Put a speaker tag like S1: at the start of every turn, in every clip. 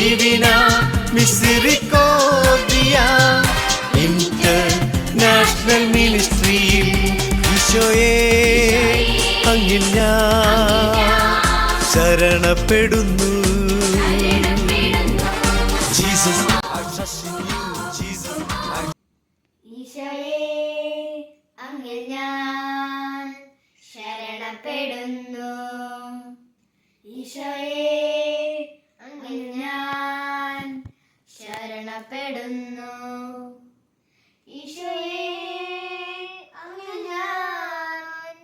S1: divina misericordia international മിനിസ്ട്രിയിൽ ഈശോയെ അങ്ങിൽ ശരണപ്പെടുന്നു.
S2: ഞാൻ ശരണപ്പെടുന്നു. ഈശോയെ അങ്ങിൽ ഞാൻ അങ്ങിൽ ഞാൻ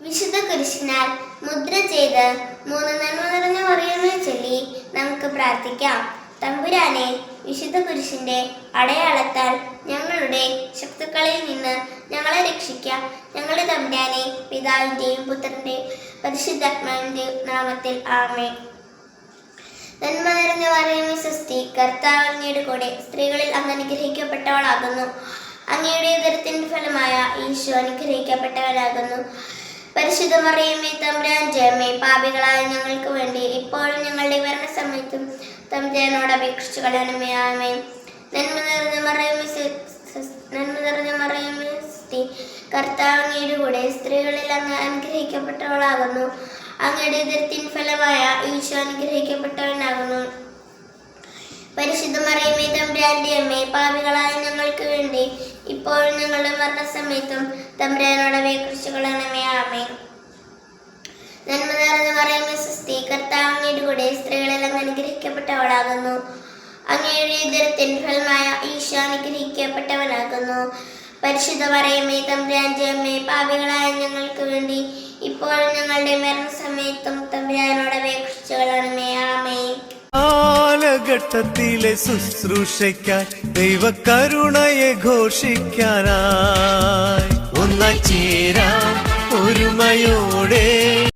S2: വിശുദ്ധ കുരിശിനാൽ മുദ്ര ചെയ്ത് മൂന്ന് നന്മ നിറഞ്ഞ മറിയമ്മയെ ചൊല്ലി നമുക്ക് പ്രാർത്ഥിക്കാം. തമ്പുരാനെ വിശുദ്ധ കുരിശിന്റെ അടയാളത്താൽ ഞങ്ങളുടെ ശത്രുക്കളിൽ നിന്ന് ഞങ്ങളെ രക്ഷിക്കാം. ഞങ്ങളുടെ തമ്പുരാനെ പിതാവിന്റെയും പുത്രന്റെയും പരിശുദ്ധാത്മാവിന്റെയും നാമത്തിൽ ആമേ നന്മ നിറഞ്ഞ പറയുന്ന സ്വസ്തി കർത്താവ് അങ്ങയുടെ കൂടെ സ്ത്രീകളിൽ അങ്ങ് അനുഗ്രഹിക്കപ്പെട്ടവളാകുന്നു. അങ്ങയുടെ ഉദരത്തിന്റെ ഫലമായ ഈശോ അനുഗ്രഹിക്കപ്പെട്ടവരാകുന്നു. പരിശുദ്ധ മറിയമ്മേ തമ്പുരാൻ ജയമേ പാപികളായ ഞങ്ങൾക്ക് വേണ്ടി ഇപ്പോഴും ഞങ്ങളുടെ മരണസമയത്തും തമ്പുരാനോട് അപേക്ഷിച്ചു കളയണമേ ആമേ നന്മ നിറഞ്ഞ മറിയമ്മ നന്മ നിറഞ്ഞ മറിയമ്മ സ്തുതി കർത്താവ് അങ്ങയുടെ കൂടെ സ്ത്രീകളിൽ അങ്ങ് അനുഗ്രഹിക്കപ്പെട്ടവളാകുന്നു. അങ്ങയുടെ ഉദരത്തിൻ ഫലമായ ഈശോ അനുഗ്രഹിക്കപ്പെട്ടവനാകുന്നു പരിശുദ്ധ മറിയമേ തമ്പുരാന്റെ അമ്മേ പാപികളായ ഞങ്ങൾക്ക് വേണ്ടി ഇപ്പോഴും ഞങ്ങളുടെ മരണസമയത്തും തമ്പുരാനോട് അപേക്ഷിച്ചു കൊള്ളണമേ ആമേ നന്മ നിറഞ്ഞ മറിയമേ സുസ്ഥി കർത്താവ് കൂടെ സ്ത്രീകളെല്ലാം അനുഗ്രഹിക്കപ്പെട്ടവളാകുന്നു. അങ്ങയുടെ ഇതരത്തിൻ ഫലമായ ഈശ അനുഗ്രഹിക്കപ്പെട്ടവനാകുന്നു. പരിശുദ്ധ മറിയമേ തമ്പുരാന്റെ അമ്മേ പാപികളായ ഞങ്ങൾക്ക് വേണ്ടി ഇപ്പോഴും ഞങ്ങളുടെ മരണസമയത്തും തമ്പുരാനോട് അപേക്ഷിച്ചു കൊള്ളണമേ ആമേ
S1: കാലഘട്ടത്തിലെ ശുശ്രൂഷയ്ക്കായി ദൈവകരുണയെ ഘോഷിക്കാനായി.